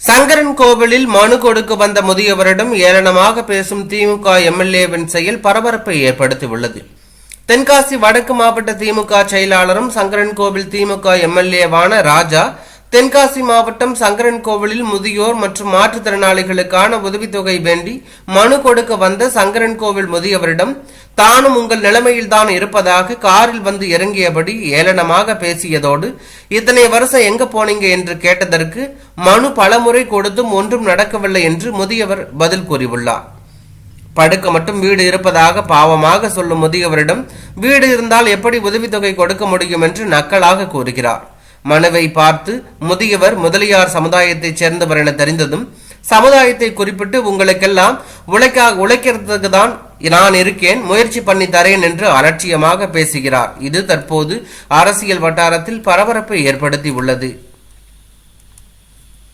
சங்கரன் கோவிலில் மனு கொடுக்க வந்த முதியவரிடம் ஏளனமாக பேசும் திமுக எம்எல்ஏவின் செயல் பரபரப்பை ஏற்படுத்தியுள்ளது. தென்காசி வடக்கு மாவட்ட திமுக செயலாளரும் சங்கரன் கோவில் திமுக எம்எல்ஏவான ராஜா தென்காசி மாவட்டம் சங்கரன் கோவிலில் முதியோர் மற்றும் மாற்றுத்திறனாளிகளுக்கான உதவித்தொகை வேண்டி மனு கொடுக்க வந்த சங்கரன் கோவில் முதியவரிடம் தானும் உங்கள் நிலைமையில்தான் இருப்பதாக காரில் வந்து இறங்கியபடி ஏளனமாக பேசியதோடு இத்தனை வருஷம் எங்க போனீங்க? என்று கேட்டதற்கு மனு பலமுறை கொடுத்தும் ஒன்றும் நடக்கவில்லை என்று முதியவர் பதில் கூறியுள்ளார். படுக்க மட்டும் வீடு இருப்பதாக பாவமாக சொல்லும் முதியவரிடம் வீடு இருந்தால் எப்படி உதவித்தொகை கொடுக்க முடியும்? என்று நக்கலாக கூறுகிறார். மனுவை பார்த்து முதியவர் முதலியார் சமுதாயத்தைச் சேர்ந்தவர் என தெரிந்ததும் சமுதாயத்தை குறிப்பிட்டு உங்களுக்கெல்லாம் உழைக்க உழைக்கிறதுக்கு தான் நான் இருக்கேன் முயற்சி பண்ணி தரேன் என்று அலட்சியமாக பேசுகிறார். இது தற்போது அரசியல் வட்டாரத்தில் பரபரப்பை ஏற்படுத்தி உள்ளது.